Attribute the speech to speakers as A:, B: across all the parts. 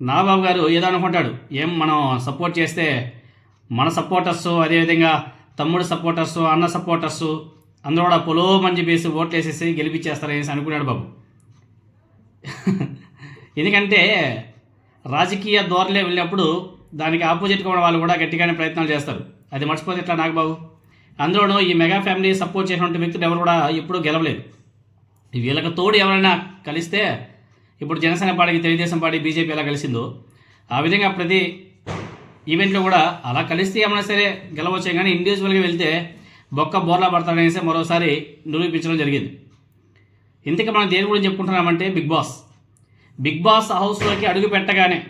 A: నాగబాబు గారు ఏదో అనుకుంటాడు ఏం మనం సపోర్ట్ చేస్తే మన సపోర్టర్స్ అదేవిధంగా తమ్ముడు సపోర్టర్స్ అన్న సపోర్టర్స్ అందరూ కూడా పొలో మంచి వేసి ఓట్లు వేసేసి గెలిపించేస్తారనేసి అనుకున్నాడు బాబు. ఎందుకంటే రాజకీయ ధోరణిలో వెళ్ళినప్పుడు దానికి ఆపోజిట్గా ఉన్న వాళ్ళు కూడా గట్టిగానే ప్రయత్నాలు చేస్తారు. అది మర్చిపోతే ఎట్లా నాగబాబు? అందులోనూ ఈ మెగా ఫ్యామిలీ సపోర్ట్ చేసినటువంటి వ్యక్తులు ఎవరు కూడా ఎప్పుడూ గెలవలేదు. వీళ్ళకి తోడు ఎవరైనా కలిస్తే ఇప్పుడు జనసేన పార్టీకి తెలుగుదేశం పార్టీ బీజేపీ ఎలా కలిసిందో ఆ విధంగా ప్రతి ఈవెంట్లో కూడా అలా కలిస్తే ఏమైనా సరే గెలవచ్చే కానీ ఇండివిజువల్గా వెళ్తే బొక్క బోర్లా పడతాడనేసి మరోసారి నిరూపించడం జరిగింది. ఇంతకీ మనం దేని గురించి చెప్పుకుంటున్నామంటే బిగ్ బాస్. బిగ్ బాస్ హౌస్లోకి అడుగు పెట్టగానే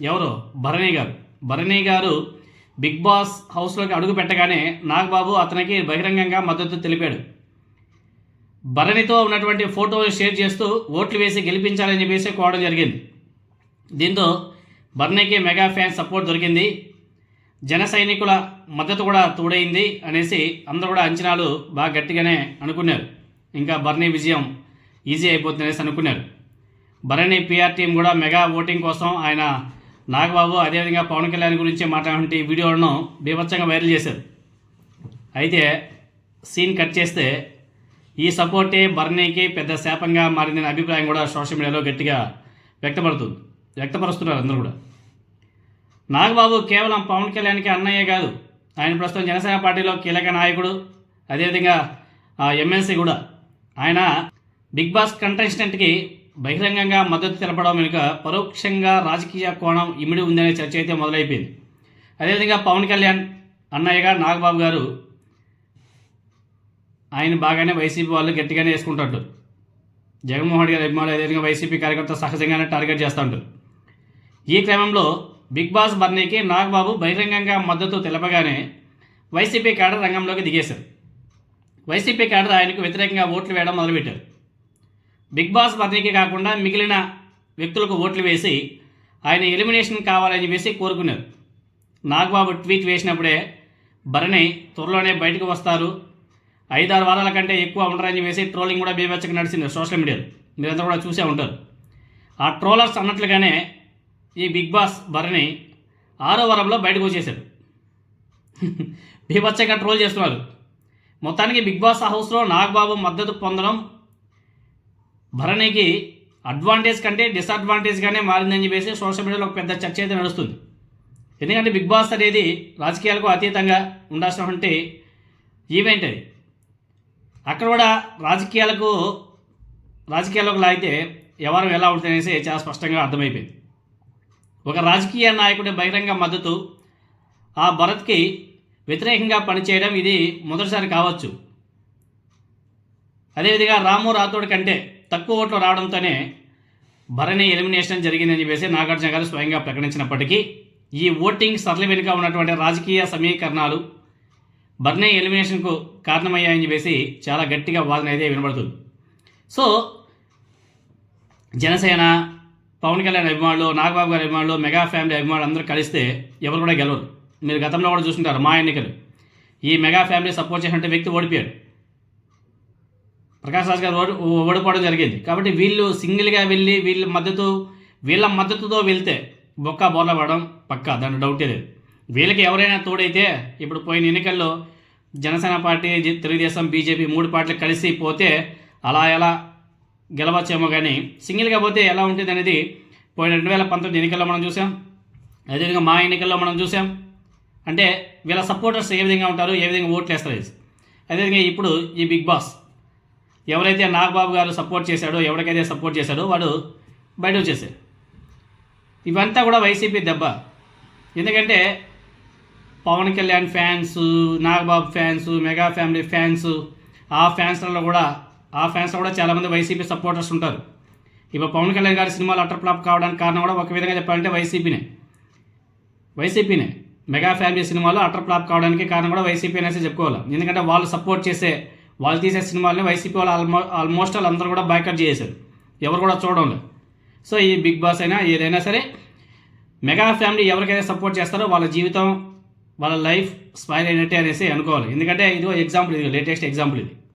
A: ఎవరు? భరణి గారు. భరణి గారు బిగ్ బాస్ హౌస్లోకి అడుగు పెట్టగానే నాగబాబు అతనికి బహిరంగంగా మద్దతు తెలిపాడు. భరణితో ఉన్నటువంటి ఫోటోలు షేర్ చేస్తూ ఓట్లు వేసి గెలిపించాలని చెప్పేసి కోవడం జరిగింది. దీంతో బర్నీకి మెగా ఫ్యాన్ సపోర్ట్ దొరికింది. జన సైనికుల మద్దతు కూడా తోడైంది అనేసి అందరూ కూడా అంచనాలు బాగా గట్టిగానే అనుకున్నారు. ఇంకా బర్నీ విజయం ఈజీ అయిపోతుంది అనేసి అనుకున్నారు. భరణి పిఆర్ టీం కూడా మెగా ఓటింగ్ కోసం ఆయన నాగబాబు అదేవిధంగా పవన్ కళ్యాణ్ గురించి మాట్లాడే వీడియోలను బీభత్సంగా వైరల్ చేశారు. అయితే సీన్ కట్ చేస్తే ఈ సపోర్టే బర్నీకి పెద్ద శాపంగా మారిందనే అభిప్రాయం కూడా సోషల్ మీడియాలో గట్టిగా వ్యక్తపడుతుంది. వ్యక్తపరుస్తున్నారు అందరూ కూడా. నాగబాబు కేవలం పవన్ కళ్యాణ్కి అన్నయ్యే కాదు ఆయన ప్రస్తుతం జనసేన పార్టీలో కీలక నాయకుడు అదేవిధంగా ఎమ్మెల్సీ కూడా. ఆయన బిగ్ బాస్ కంటెస్టెంట్కి బహిరంగంగా మద్దతు తెలపడం వెనుక పరోక్షంగా రాజకీయ కోణం ఇమిడి ఉందనే చర్చ అయితే మొదలైపోయింది. అదేవిధంగా పవన్ కళ్యాణ్ అన్నయ్యగా నాగబాబు గారు ఆయన బాగానే వైసీపీ వాళ్ళు గట్టిగానే వేసుకుంటాడు జగన్మోహన్ గారి అభిమానులు అదేవిధంగా వైసీపీ కార్యకర్త సహజంగానే టార్గెట్ చేస్తూ ఉంటారు ఈ క్రమంలో బిగ్ బాస్ బర్నీకి నాగబాబు బహిరంగంగా మద్దతు తెలపగానే వైసీపీ కేడర్ రంగంలోకి దిగేశారు. వైసీపీ కేడర్ ఆయనకు వ్యతిరేకంగా ఓట్లు వేయడం మొదలుపెట్టారు. బిగ్ బాస్ బర్నీకి కాకుండా మిగిలిన వ్యక్తులకు ఓట్లు వేసి ఆయన ఎలిమినేషన్ కావాలని చెప్పేసి కోరుకున్నారు. నాగబాబు ట్వీట్ వేసినప్పుడే భరణి త్వరలోనే బయటకు వస్తారు. ఐదారు వారాల కంటే ఎక్కువ ఉండరని చెప్పేసి ట్రోలింగ్ కూడా బీభత్సకు నడిచింది సోషల్ మీడియాలో. మీరంతా కూడా చూసే ఉంటారు. ఆ ట్రోలర్స్ అన్నట్లుగానే ఈ బిగ్ బాస్ భరణి ఆరో వారంలో బయటకు వచ్చేసారు. బీభత్సంగా ట్రోల్ చేస్తున్నారు. మొత్తానికి బిగ్ బాస్ హౌస్లో నాగబాబు మద్దతు పొందడం భరణికి అడ్వాంటేజ్ కంటే డిసడ్వాంటేజ్గానే మారిందని చెప్పేసి సోషల్ మీడియాలో ఒక పెద్ద చర్చ అయితే నడుస్తుంది. ఎందుకంటే బిగ్ బాస్ అనేది రాజకీయాలకు అతీతంగా ఉండాల్సినటువంటి ఈవెంట్ అది. అక్కడ కూడా రాజకీయాలకు రాజకీయాలకు లాగితే ఎవరు ఎలా ఉంటుందనేసి చాలా స్పష్టంగా అర్థమైపోయింది. ఒక రాజకీయ నాయకుడి బహిరంగ మద్దతు ఆ భరత్కి వ్యతిరేకంగా పనిచేయడం ఇది మొదటిసారి కావచ్చు. అదేవిధంగా రాము రాథోడ్ కంటే తక్కువ ఓట్లు రావడంతోనే భరణి ఎలిమినేషన్ జరిగిందని చెప్పేసి నాగార్జున గారు స్వయంగా ప్రకటించినప్పటికీ ఈ ఓటింగ్ సరళి వెనుక ఉన్నటువంటి రాజకీయ సమీకరణాలు బర్నే ఎలిమినేషన్కు కారణమయ్యాయని చెప్పేసి చాలా గట్టిగా వాదన అయితే వినబడుతుంది. సో జనసేన పవన్ కళ్యాణ్ అభిమానులు నాగబాబు గారి అభిమానులు మెగా ఫ్యామిలీ అభిమానులు అందరూ కలిస్తే ఎవరు కూడా గెలవరు. మీరు గతంలో కూడా చూసుకుంటారు మా ఎన్నికలు. ఈ మెగా ఫ్యామిలీ సపోర్ట్ చేసినట్టు వ్యక్తి ఓడిపోయాడు. ప్రకాష్ రాజ్ గారు ఓడి ఓడిపోవడం జరిగింది. కాబట్టి వీళ్ళు సింగిల్గా వెళ్ళి వీళ్ళ మద్దతు వీళ్ళ మద్దతుతో వెళ్తే బొక్క బోర్ల పడడం పక్కా దాని డౌటే లేదు. వీళ్ళకి ఎవరైనా తోడైతే ఇప్పుడు పోయిన ఎన్నికల్లో జనసేన పార్టీ తెలుగుదేశం బీజేపీ మూడు పార్టీలు కలిసి పోతే అలా ఎలా గెలవచ్చేమో కానీ సింగిల్గా పోతే ఎలా ఉంటుంది అనేది పోయిన రెండు వేల పంతొమ్మిది ఎన్నికల్లో మనం చూసాం. అదేవిధంగా మా ఎన్నికల్లో మనం చూసాం. అంటే వీళ్ళ సపోర్టర్స్ ఏ విధంగా ఉంటారు ఏ విధంగా ఓట్లు వేస్తారు అదేవిధంగా ఇప్పుడు ఈ బిగ్ బాస్ ఎవరైతే నాగబాబు గారు సపోర్ట్ చేశాడో ఎవరికైతే సపోర్ట్ చేశాడో వాడు బయట వచ్చేసాడు. ఇవంతా కూడా వైసీపీ దెబ్బ. ఎందుకంటే Pawan Kalyan fans Nagababu fans mega family fans ఆ ఫ్యాన్స్లలో కూడా ఆ ఫ్యాన్స్లో కూడా చాలామంది వైసీపీ సపోర్టర్స్ ఉంటారు. ఇప్పుడు పవన్ కళ్యాణ్ గారి సినిమాలు అటర్ ఫ్లాప్ కావడానికి కారణం కూడా ఒక విధంగా చెప్పాలంటే వైసీపీనే. వైసీపీనే. మెగా ఫ్యామిలీ సినిమాలు అటర్ ఫ్లాప్ కావడానికి కారణం కూడా వైసీపీ అనేసి చెప్పుకోవాలి. ఎందుకంటే వాళ్ళు సపోర్ట్ చేసే వాళ్ళు తీసే సినిమాలని వైసీపీ వాళ్ళు ఆల్మో ఆల్మోస్ట్ వాళ్ళందరూ కూడా బైకట్ చేసేసారు ఎవరు కూడా చూడడం లేదు సో ఈ బిగ్ బాస్ అయినా ఏదైనా సరే మెగా ఫ్యామిలీ ఎవరికైతే సపోర్ట్ చేస్తారో వాళ్ళ జీవితం వాళ్ళ లైఫ్ స్మైల్ అయినట్టే అనేసి అనుకోవాలి. ఎందుకంటే ఇది ఎగ్జాంపుల్ ఇది లేటెస్ట్ ఎగ్జాంపుల్ ఇది.